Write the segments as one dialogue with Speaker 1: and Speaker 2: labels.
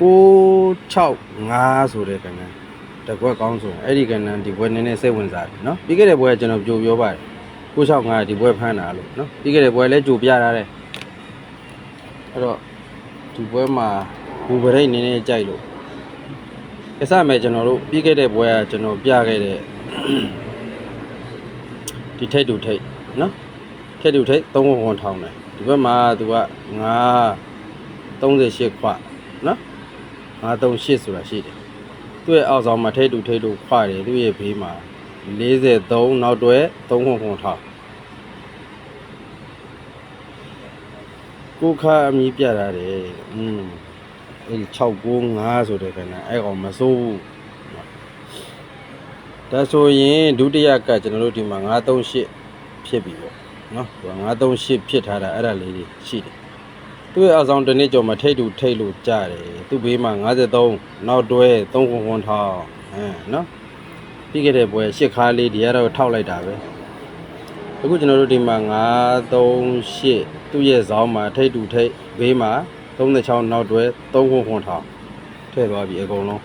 Speaker 1: 665ဆိုတဲ့ကဏ္ဍတကွက်ကောင်းဆိုရင်အဲ့ဒီကဏ္ဍဒီဘွဲနည်းနည်းစိတ်ဝင်စားတယ်နော်ပြီးခဲ့တဲ့ဘွဲကကျွန်တော်ကြိုပြောပါတယ်665ဒီဘွဲဖမ်းတာလို့နော်ပြီးခဲ့တဲ့ဘွဲလည်းကြိုပြထားတယ်အဲ့တော့ဒီဘွဲမှာဘူပရိတ်နည်းနည်းကြိုက်လို့ကစားမယ်ကျွန်တော်တို့ပြီးခဲ့တဲ့ဘွဲကကျွန်တော်ပြခဲ့တဲ့ဒီထိတ်တူထိတ်နော်ထိတ်တူထိတ်3ဝန်ဝန်ထောင်းတယ်ဒီဘက်မှာသူက9 38ခွနော် 938ဆိုတာရှိတယ်သူ့ရဲ့အောက်ဆောင်မှာထိတ်တူထိတ်တူခွတယ်သူ့ရဲ့ဘေးမှာ43နောက်တွဲ3ဝန်ဝန်ထောင်းကိုခါအမီးပြထားတယ်อืมအဲ့ဒီ695ဆိုတဲ့ကဏ္ဍအဲ့ကောင်မစိုးဘူးဒါဆိုရင်ဒုတိယကကျွန်တော်တို့ဒီမှာ938ဖြစ်ပြီပေါ့နော်သူက938ဖြစ်ထားတာအဲ့ဒါလေးတွေရှိတယ် သူ့ရဲ့အဆောင်တစ်နေ့ကျော်မှာထိတ်တူထိတ်လို့ကြားတယ်သူ့ဘေးမှာ53နောက်တွဲ3ခွန်ခွန်ထောင်းဟမ်နော်ပြီးခဲ့တဲ့ပွဲရှစ်ခါလေးဒီကတော့ထောက်လိုက်တာပဲအခုကျွန်တော်တို့ဒီမှာ938သူ့ရဲ့ဇောင်းမှာထိတ်တူထိတ်ဘေးမှာ36နောက်တွဲ3ခွန်ခွန်ထောင်းထည့်သွားပြီအကုန်လုံး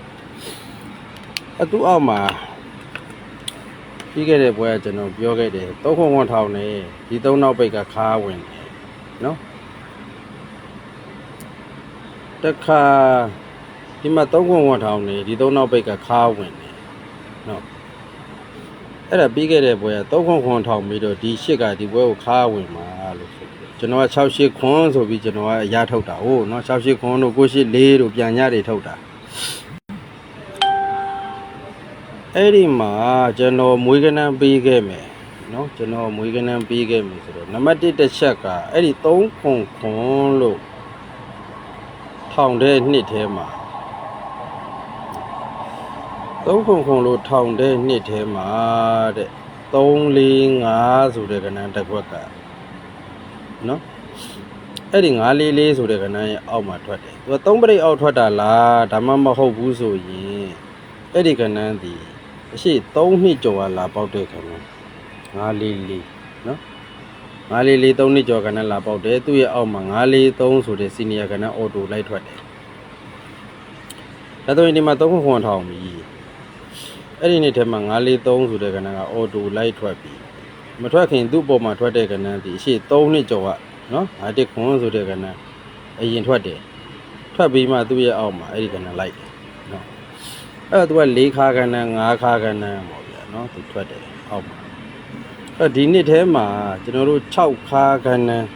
Speaker 1: အတူအောက်မှာပြီးခဲ့တဲ့ဘွဲကကျွန်တော်ပြောခဲ့တယ်သုံးခွန်ခွန်ထောင်နေဒီသုံးနောက်ပိတ်ကခါဝင်တယ်နော် တခါဒီမှာသုံးခွန်ဝတ်ထောင်နေဒီသုံးနောက်ပိတ်ကခါဝင်နေနော်အဲ့ဒါပြီးခဲ့တဲ့ပွဲကသုံးခွန်ခွန်ထောင်ပြီးတော့ဒီရှစ်ကဒီပွဲကိုခါဝင်မှာလို့ဆိုကျွန်တော်က6ရှစ်ခွန်ဆိုပြီးကျွန်တော်ကအရာထုတ်တာဟိုနော်6ရှစ်ခွန်တို့9ရှစ်4တို့ပြန်ညတွေထုတ်တာအဲ့ဒီမှာကျွန်တော်မွေးကနန်းပြီးခဲ့မယ်နော်ကျွန်တော်မွေးကနန်းပြီးခဲ့မယ်ဆိုတော့နံပါတ်1တစ်ချက်ကအဲ့ဒီ3ခွန်ခွန်လို့ ထောင်တဲ့နှစ်ထဲမှာသုံးခုခုလို့ထောင်တဲ့နှစ်ထဲမှာတဲ့3 4 5ဆိုတဲ့ကဏ္ဍတစ်ခွက်ကနော်အဲ့ဒီ944ဆိုတဲ့ကဏ္ဍရဲ့အောက်မှာထွက်တယ်သူက3ပြိတ်အောက်ထွက်တာလားဒါမှမဟုတ်ဘူးဆိုရင်အဲ့ဒီကဏ္ဍဒီအရှိ3နှစ်ကျော်လာပေါက်တဲ့ကဏ္ဍ944 5443နှစ်ကျော်ကဏ္ဍလာပေါက်တယ်သူ့ရဲ့အောက်မှာ943ဆိုတဲ့စီနီယာကဏ္ဍအော်တိုလိုက်ထွက်တယ်ဒါဆိုရင်ဒီမှာ3ခွန်ထောင်ပြီအဲ့ဒီနေ့ထဲမှာ943ဆိုတဲ့ကဏ္ဍကအော်တိုလိုက်ထွက်ပြီမထွက်ခင်သူ့အပေါ်မှာထွက်တဲ့ကဏ္ဍဒီအရှိ3နှစ်ကျော်ကနော်51ခွန်ဆိုတဲ့ကဏ္ဍအရင်ထွက်တယ်ထွက်ပြီးမှသူ့ရဲ့အောက်မှာအဲ့ဒီကဏ္ဍလိုက်တယ်နော်အဲ့တော့သူက၄ခါကဏ္ဍ၅ခါကဏ္ဍပေါ့ဗျာနော်သူထွက်တယ်အောက်မှာ အဲ့ဒီနှစ်ထဲမှာကျွန်တော်တို့6ခါခန်းန်း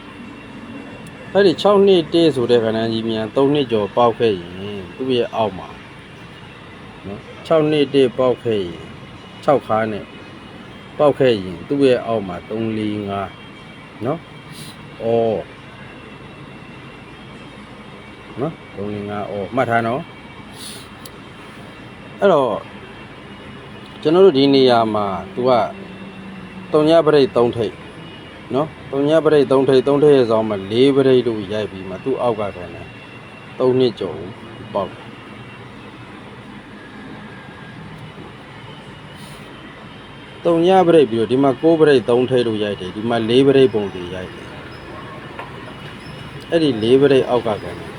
Speaker 1: အဲ့ဒီ6နှစ်တည်းဆိုတဲ့ခန်းန်းကြီးမြန်3နှစ်ကျော်ပေါက်ခဲ့ရင်သူ့ရဲ့အောက်မှာနော်6နှစ်တည်းပေါက်ခဲ့ရင်6ခါနဲ့ပေါက်ခဲ့ရင်သူ့ရဲ့အောက်မှာ3 4 5နော်အော်နော်3 4 5အော်မှတ်ထားနော်အဲ့တော့ကျွန်တော်တို့ဒီနေရာမှာ तू က တုံညပရိတ်3ထိပ်နော်တုံညပရိတ်3ထိပ်3ထိပ်ရဲ့ဆောင်မှာ4ပရိတ်တို့ရိုက်ပြီးမှသူ့အောက်ကကန်တယ်3နှစ်ကျော်ပေါက်တယ်တုံညပရိတ်ပြီးတော့ဒီမှာ6ပရိတ်3ထိပ်တို့ရိုက်တယ်ဒီမှာ4ပရိတ်ပုံတွေရိုက်တယ်အဲ့ဒီ4ပရိတ်အောက်ကကန်တယ်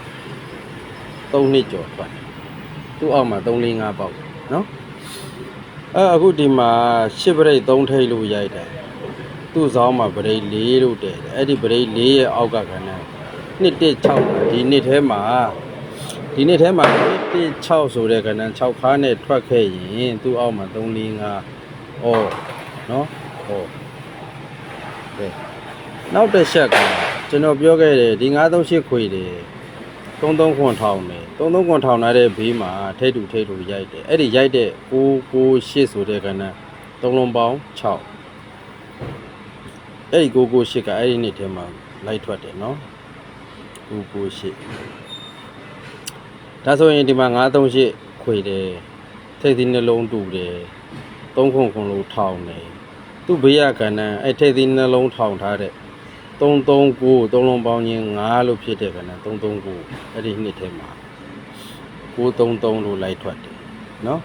Speaker 1: 3နှစ်ကျော်ပတ်တယ်သူ့အောက်မှာ3 4 5ပေါက်နော် အဲအခုဒီမှာ10ပရိတ်3ထိပ်လို့ရိုက်တယ်သူ့ဇောင်းမှာပရိတ်4လို့တည်တယ်အဲ့ဒီပရိတ်4ရဲ့အောက်ကကဏ္ဍနှစ်1 6ဒီနှစ်ထဲမှာဒီနှစ်ထဲမှာနှစ်1 6ဆိုတဲ့ကဏ္ဍ6ခါနဲ့ထွက်ခဲ့ရင်သူ့အောက်မှာ3 4 5အော်နော်ဟောကဲနောက်တစ်ချက်ကကျွန်တော်ပြောခဲ့တယ်ဒီ938ခွေတယ် 33ခွန်ထောင်တယ်33ခွန်ထောင်ထားတဲ့ဘေးမှာထိတ်တူထိတ်တူရိုက်တယ်အဲ့ဒီရိုက်တဲ့998ဆိုတဲ့ကဏ္ဍသုံးလုံးပေါင်း6အဲ့ဒီ998ကအဲ့ဒီနေ့ထဲမှာလိုက်ထွက်တယ်နော်998ဒါဆိုရင်ဒီမှာ938ခွေတယ်ထိတ်သီးနှလုံးတူတယ်3ခွန်ခွန်လို့ထောင်တယ်သူ့ဘေးရကဏ္ဍအဲ့ထိတ်သီးနှလုံးထောင်ထားတဲ့ 339သုံးလုံးပေါင်းချင်း5လို့ဖြစ်တဲ့ကဏ္ဍ339အဲ့ဒီနှစ်ထဲမှာ933လို့လိုက်ထွက်တယ်နော်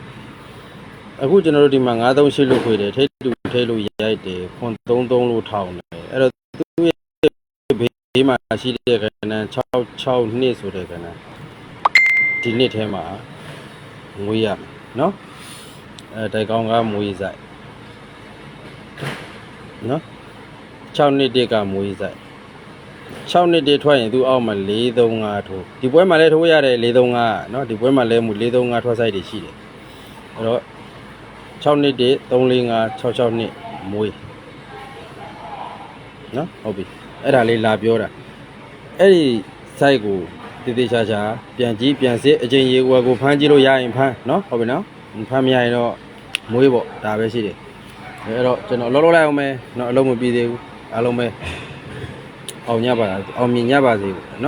Speaker 1: အခုကျွန်တော်တို့ဒီမှာ938လို့ခွေတယ်ထိတ်တူထိတ်လို့ရိုက်တယ်ခွန်33လို့ထောင်တယ်အဲ့တော့သူ့ရဲ့ဘေးမှာရှိတဲ့ကဏ္ဍ66နှစ်ဆိုတဲ့ကဏ္ဍဒီနှစ်ထဲမှာငွေရမယ်နော်အဲတိုက်ကောင်းကမွေးဆိုင်နော် 6နှစ်တက်ကမွေးဆိုင်6နှစ်တည်းထွက်ရင်သူအောက်မှာ435ထိုးဒီပွဲမှာလည်းထိုးရတယ်435နော်ဒီပွဲမှာလည်းမူ435ထွက်ဆိုင်တွေရှိတယ်အဲ့တော့6နှစ်တည်း345 66နှစ်မွေးနော်ဟုတ်ပြီအဲ့ဒါလေးလာပြောတာအဲ့ဒီ site ကိုတည်တည်ချာချာပြန်ကြည့်ပြန်စစ်အချိန်ရေဝယ်ကိုဖမ်းကြည့်လို့ရရင်ဖမ်းနော်ဟုတ်ပြီနော်ဖမ်းမရရင်တော့မွေးပေါ့ဒါပဲရှိတယ်အဲ့တော့ကျွန်တော်အလုပ်လုပ်လိုက်အောင်မယ်နော်အလုပ်မပြီးသေးဘူး အားလုံးပဲအောင်ညပါအောင်မြင်ညပါစေနော်